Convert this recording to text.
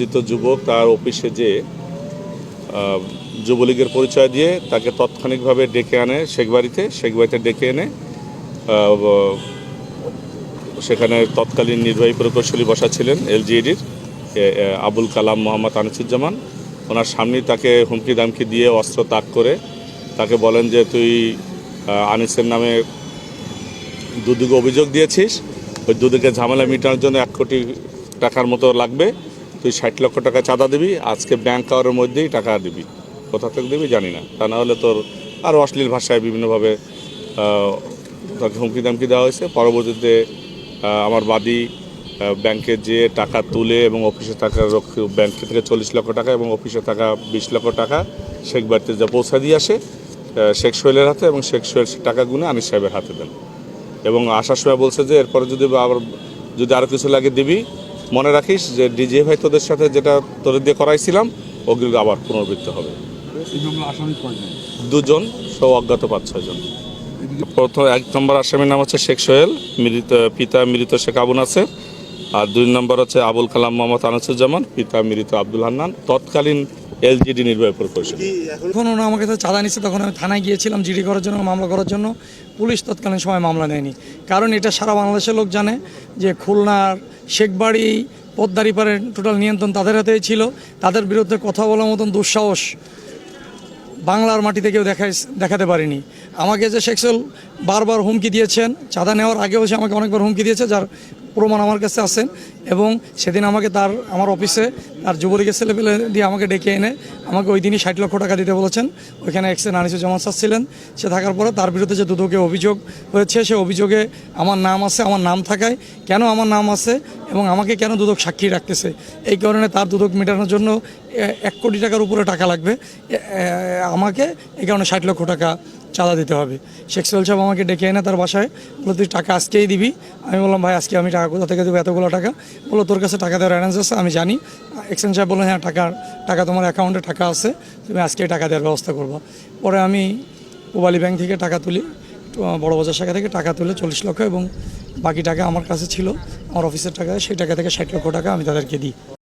পরিচিত যুবক তার অফিসে যে যুবলীগের পরিচয় দিয়ে তাকে তাৎক্ষণিকভাবে ডেকে আনে শেখবাড়িতে শেখবাড়িতে ডেকে এনে সেখানে তৎকালীন নির্বাহী প্রকৌশলী বসা ছিলেন, এলজিইডির আবুল কালাম মোহাম্মদ আনিসুজ্জামান। ওনার সামনেই তাকে হুমকি দামকি দিয়ে অস্ত্র তাক করে তাকে বলেন যে, তুই আনিসের নামে দুদিকে অভিযোগ দিয়েছিস। ওই দুদিকে ঝামেলা মেটানোর জন্য এক কোটি টাকার মতো লাগবে। তুই ষাট লক্ষ টাকা চাঁদা দিবি, আজকে ব্যাংক কাওয়ারের মধ্যেই টাকা দিবি। কোথা থেকে দিবি জানি না। তা না হলে তোর আরও অশ্লীল ভাষায় বিভিন্নভাবে তাকে হুমকি দামকি দেওয়া হয়েছে। পরবর্তীতে আমার বাদী ব্যাংকে যেয়ে টাকা তুলে এবং অফিসে রক্ষী ব্যাংক থেকে চল্লিশ লক্ষ টাকা এবং অফিসে টাকা বিশ লক্ষ টাকা শেখ বাড়িতে যা পৌঁছা দিয়ে আসে শেখ সোহেলের হাতে এবং শেখ সোহেল টাকা গুনে আনিস সাহেবের হাতে দেন। এবং আসার সময় বলছে যে, এরপরে যদি আবার, যদি আরও কিছু লাগে দিবি মনে রাখিস যে ডিজে ভাই তোদের সাথে যেটা তোদের দিয়ে করাইছিলাম ওগুলো আবার পুনরাবৃত্তি হবে। দুজন সব অজ্ঞাত পাঁচ ছয়জন প্রথম এক নম্বর আসামির নাম হচ্ছে শেখ সোহেল, মৃত, পিতা মৃত শেখ আবু নাসের। আর দুই নম্বর হচ্ছে আবুল কালাম মোহাম্মদ আনাসুজ্জামান, পিতা মৃত আব্দুল হান্নান। তৎকালীন এলজিডি নির্বাহী প্রকৌশলী। যখন ওরা আমার কাছে চাঁদা নিচ্ছে তখন আমি থানায় গিয়েছিলাম, জিডি করার জন্য, মামলা করার জন্য। পুলিশ তৎকালীন সময় মামলা নেয়নি। কারণ এটা সারা বাংলাদেশের লোক জানে যে খুলনার শেখবাড়ি পদ্মারি পাড়ের টোটাল নিয়ন্ত্রণ তাদের হাতেই ছিল। তাদের বিরুদ্ধে কথা বলার মতন দুঃসাহস বাংলার মাটিতে কেউ দেখাই দেখাতে পারিনি। আমাকে যে শেখসেল বারবার হুমকি দিয়েছেন, চাঁদা নেওয়ার আগেও সে আমাকে অনেকবার হুমকি দিয়েছে, যার প্রমাণ আমার কাছে আছেন এবং সেদিন আমাকে তার, আমার অফিসে তার যুবলীগের ছেলেপেলে দিয়ে আমাকে ডেকে এনে আমাকে ওই দিনই ষাট লক্ষ টাকা দিতে বলেছেন। ওইখানে এক্সেন আনিসুজ্জামান স্যার ছিলেন। সে থাকার পরে তার বিরুদ্ধে যে দুদকে অভিযোগ হয়েছে, সে অভিযোগে আমার নাম আছে, আমার নাম থাকায় কেন আমার নাম আছে এবং আমাকে কেন দুদক সাক্ষী রাখতেছে? এই কারণে তার দুদক মেটানোর জন্য এক কোটি টাকার উপরে টাকা লাগবে। আমাকে এই কারণে ষাট লক্ষ টাকা চাঁদা দিতে হবে। শেখ সোহেল সাহেব আমাকে ডেকে এনে তার বাসায় বলল তুই টাকা আজকেই দিবি? আমি বললাম, ভাই, আজকে আমি টাকা কোথা থেকে দেবো? এতগুলো টাকা? বলল, তোর কাছে টাকা দেওয়ার অ্যারেঞ্জ আছে, আমি জানি। এক্সচেঞ্জ সাহেব বলল হ্যাঁ টাকা টাকা তোমার অ্যাকাউন্টে টাকা আছে, তুমি আজকেই টাকা দেওয়ার ব্যবস্থা করব। পরে আমি পোবালি ব্যাংক থেকে টাকা তুলি, বড় বাজার শাখা থেকে টাকা তুলে চল্লিশ লক্ষ এবং বাকি টাকা আমার কাছে ছিল, আমার অফিসের টাকা, সেই টাকা থেকে ষাট লক্ষ টাকা আমি তাদেরকে দিই।